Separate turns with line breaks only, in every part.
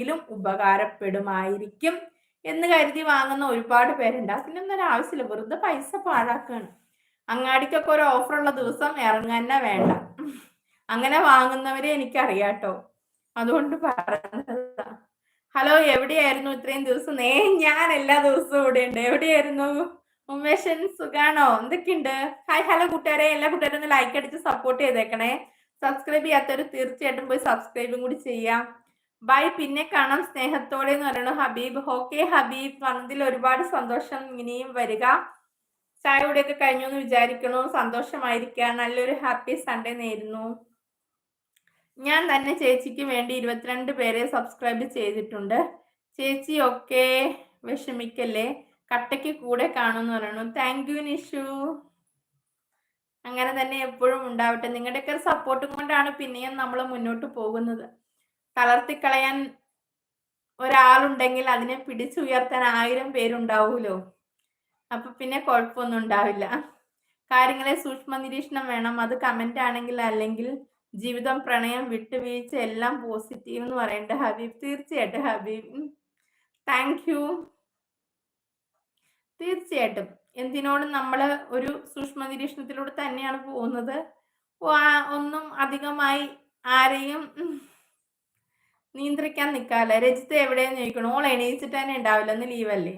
ആർക്കെങ്കിലും ഉപകാരപ്പെടുമായിരിക്കും എന്ന് കരുതി വാങ്ങുന്ന ഒരുപാട് പേരുണ്ട്. അതിനൊന്നും ഒരു ആവശ്യമില്ല. വെറുതെ പൈസ പാഴാക്കാണ്. അങ്ങാടിക്കൊക്കെ ഒരു ഓഫർ ഉള്ള ദിവസം ഇറങ്ങാൻ വേണ്ട. അങ്ങനെ വാങ്ങുന്നവരെ എനിക്കറിയാട്ടോ. അതുകൊണ്ട് പറഞ്ഞതാ. ഹലോ എവിടെയായിരുന്നു ഇത്രയും ദിവസം? നേ ഞാൻ എല്ലാ ദിവസവും ഇവിടെ ഉണ്ട്. എവിടെയായിരുന്നു? ഉമേഷൻ സുഖാണോ? എന്തൊക്കെയുണ്ട്? ഹായ് ഹലോ കൂട്ടുകാരെ. എല്ലാ കൂട്ടുകാരും ഒന്ന് ലൈക്ക് അടിച്ച് സപ്പോർട്ട് ചെയ്തേക്കണേ. സബ്സ്ക്രൈബ് ചെയ്യാത്തവർ തീർച്ചയായിട്ടും പോയി സബ്സ്ക്രൈബും കൂടി ചെയ്യാം. ബൈ. പിന്നെ കാണാം. സ്നേഹത്തോടെ എന്ന് പറയുന്നു ഹബീബ്. ഓക്കെ ഹബീബ്. വന്നതിൽ ഒരുപാട് സന്തോഷം. ഇനിയും വരിക. ചായ കൂടെയൊക്കെ കഴിഞ്ഞു എന്ന് വിചാരിക്കണു. സന്തോഷമായിരിക്കുക നല്ലൊരു ഹാപ്പി സൺഡേ നേരുന്നു. ഞാൻ തന്നെ ചേച്ചിക്ക് വേണ്ടി ഇരുപത്തിരണ്ട് പേരെ സബ്സ്ക്രൈബ് ചെയ്തിട്ടുണ്ട്. ചേച്ചി ഒക്കെ വിഷമിക്കല്ലേ. കട്ടയ്ക്ക് കൂടെ കാണുമെന്ന് പറയണു താങ്ക് യു നിഷു. അങ്ങനെ തന്നെ എപ്പോഴും ഉണ്ടാവട്ടെ. നിങ്ങളുടെയൊക്കെ സപ്പോർട്ടും കൊണ്ടാണ് പിന്നെയും നമ്മൾ മുന്നോട്ട് പോകുന്നത്. തളർത്തിക്കളയാൻ ഒരാളുണ്ടെങ്കിൽ അതിനെ പിടിച്ചുയർത്താൻ ആയിരം പേരുണ്ടാവുമല്ലോ അപ്പൊ പിന്നെ കുഴപ്പമൊന്നും ഉണ്ടാവില്ല. കാര്യങ്ങളെ സൂക്ഷ്മ നിരീക്ഷണം വേണം. അത് കമന്റ് ആണെങ്കിൽ അല്ലെങ്കിൽ ജീവിതം പ്രണയം വിട്ടുവീഴ്ച എല്ലാം പോസിറ്റീവ് എന്ന് പറയണ്ട ഹബീബ്. തീർച്ചയായിട്ടും ഹബീബ്. താങ്ക് യു തീർച്ചയായിട്ടും. എന്തിനോടും നമ്മൾ ഒരു സൂക്ഷ്മ നിരീക്ഷണത്തിലൂടെ തന്നെയാണ് പോകുന്നത്. ഒന്നും അധികമായി ആരെയും നിയന്ത്രിക്കാൻ നിൽക്കാല്ല രജിത്ത് എവിടെയെന്ന് ചോദിക്കണം. ഓൾ എണീച്ചിട്ട് തന്നെ ഉണ്ടാവില്ല. എന്ന് ലീവല്ലേ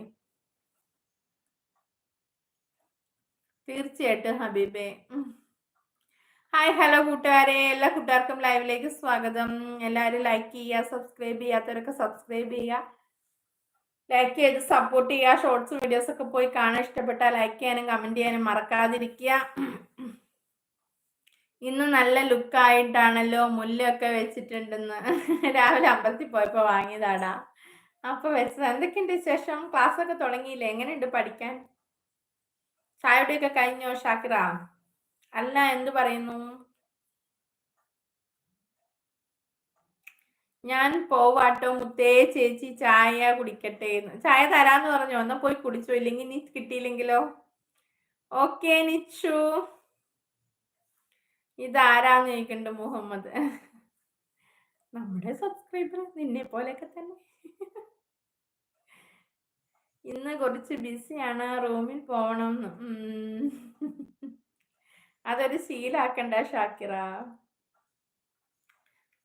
തീർച്ചയായിട്ടും ഹബീബേ. ഹായ് ഹലോ കൂട്ടുകാരെ. എല്ലാ കൂട്ടുകാർക്കും ലൈവിലേക്ക് സ്വാഗതം. എല്ലാവരും ലൈക്ക് ചെയ്യുക സബ്സ്ക്രൈബ് ചെയ്യാത്തവരൊക്കെ സബ്സ്ക്രൈബ് ചെയ്യുക. ലൈക്ക് ചെയ്ത് സപ്പോർട്ട് ചെയ്യുക. ഷോർട്സ് വീഡിയോസ് ഒക്കെ പോയി കാണാൻ ഇഷ്ടപ്പെട്ടാൽ ലൈക്ക് ചെയ്യാനും കമന്റ് ചെയ്യാനും മറക്കാതിരിക്കുക. ഇന്ന് നല്ല ലുക്കായിട്ടാണല്ലോ മുല്ലൊക്കെ വെച്ചിട്ടുണ്ടെന്ന്. രാവിലെ അമ്പലത്തിൽ പോയപ്പോൾ വാങ്ങിയതാടാ. അപ്പൊ വെച്ചത്. എന്തൊക്കെയുണ്ട് വിശേഷം? ക്ലാസ് ഒക്കെ തുടങ്ങിയില്ലേ? എങ്ങനെയുണ്ട് പഠിക്കാൻ? ചായയുടെയൊക്കെ കഴിഞ്ഞോ ഷാക്കിറ? അല്ല എന്ത് പറയുന്നു? ഞാൻ പോവാട്ടോ മുത്തേ ചേച്ചി ചായ കുടിക്കട്ടെ ചായ തരാന്ന് പറഞ്ഞു. എന്നാ പോയി കുടിച്ചോ? ഇല്ലെങ്കിൽ നീ കിട്ടിയില്ലെങ്കിലോ? ഓക്കെ നിച്ചു. ഇതാരാന്ന് ചോദിക്കണ്ട് മുഹമ്മദ്? നമ്മുടെ സബ്സ്ക്രൈബർ നിന്നെ പോലെയൊക്കെ തന്നെ. ഇന്ന് കുറച്ച് ബിസിയാണ് റൂമിൽ പോകണം അതൊരു ശീലാക്കണ്ട ഷാക്കിറ.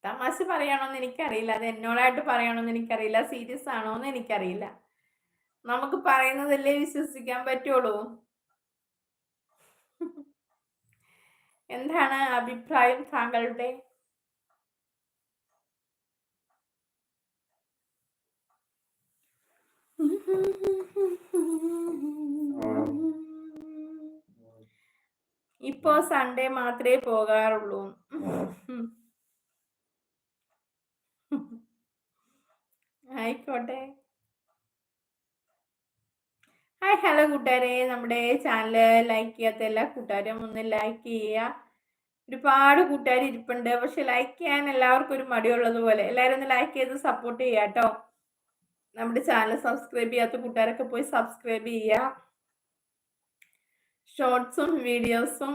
തമാശ പറയണോന്ന് എനിക്കറിയില്ല. അത് എന്നോടായിട്ട് പറയണോന്ന് എനിക്കറിയില്ല. സീരിയസ് ആണോന്ന് എനിക്കറിയില്ല. നമുക്ക് പറയുന്നതല്ലേ വിശ്വസിക്കാൻ പറ്റുള്ളൂ. എന്താണ് അഭിപ്രായം താങ്കളുടെ? ഇപ്പോ സൺഡേ മാത്രമേ പോകാറുള്ളൂ. ആയിക്കോട്ടെ. ഹായ് ഹലോ കൂട്ടുകാരെ. നമ്മുടെ ചാനൽ ലൈക്ക് ചെയ്യാത്ത എല്ലാ കൂട്ടുകാരും ഒന്ന് ലൈക്ക് ചെയ്യുക. ഒരുപാട് കൂട്ടുകാർ ഇരിപ്പുണ്ട്. പക്ഷെ ലൈക്ക് ചെയ്യാൻ എല്ലാവർക്കും ഒരു മടിയുള്ളത് പോലെ. എല്ലാവരും ഒന്ന് ലൈക്ക് ചെയ്ത് സപ്പോർട്ട് ചെയ്യുക കേട്ടോ നമ്മുടെ ചാനൽ സബ്സ്ക്രൈബ് ചെയ്യാത്ത കൂട്ടുകാരൊക്കെ പോയി സബ്സ്ക്രൈബ് ചെയ്യുക. ഷോർട്സും വീഡിയോസും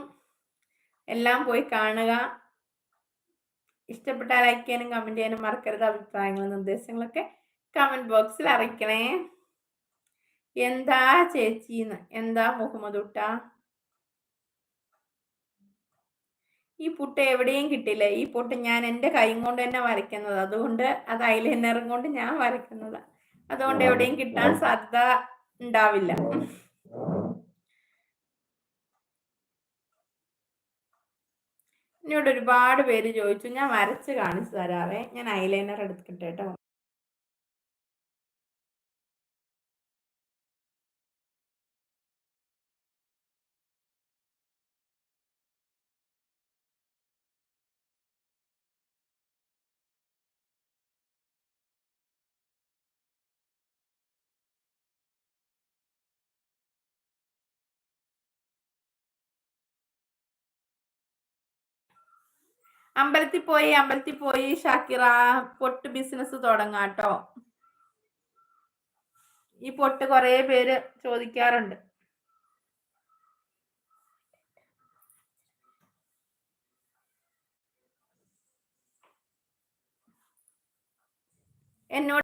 എല്ലാം പോയി കാണുക. ഇഷ്ടപ്പെട്ട ലൈക്ക് ചെയ്യാനും കമന്റ് ചെയ്യാനും മറക്കരുത്. അഭിപ്രായങ്ങളും നിർദ്ദേശങ്ങളൊക്കെ കമന്റ് ബോക്സിൽ അറിയിക്കണേ. എന്താ ചേച്ചിന്ന്? എന്താ മുഹമ്മദ് ഉട്ട ഈ പുട്ട് എവിടെയും കിട്ടില്ല. ഈ പുട്ട് ഞാൻ എന്റെ കൈ കൊണ്ട് തന്നെ വരയ്ക്കുന്നത്. അതുകൊണ്ട് അത് ഐലൈനറും കൊണ്ട് ഞാൻ വരയ്ക്കുന്നത്. അതുകൊണ്ട് എവിടെയും കിട്ടാൻ സാധ്യത ഉണ്ടാവില്ല. എന്നോട് ഒരുപാട് പേര് ചോദിച്ചു. ഞാൻ വരച്ച് കാണിച്ചു തരാവേ. ഞാൻ ഐലൈനർ എടുത്തിട്ട് കേട്ടോ. അമ്പലത്തിൽ പോയി അമ്പലത്തിൽ പോയി ഷാക്കിറ പൊട്ട് ബിസിനസ് തുടങ്ങാട്ടോ ഈ പൊട്ട് കുറെ പേര് ചോദിക്കാറുണ്ട്. എന്നോട്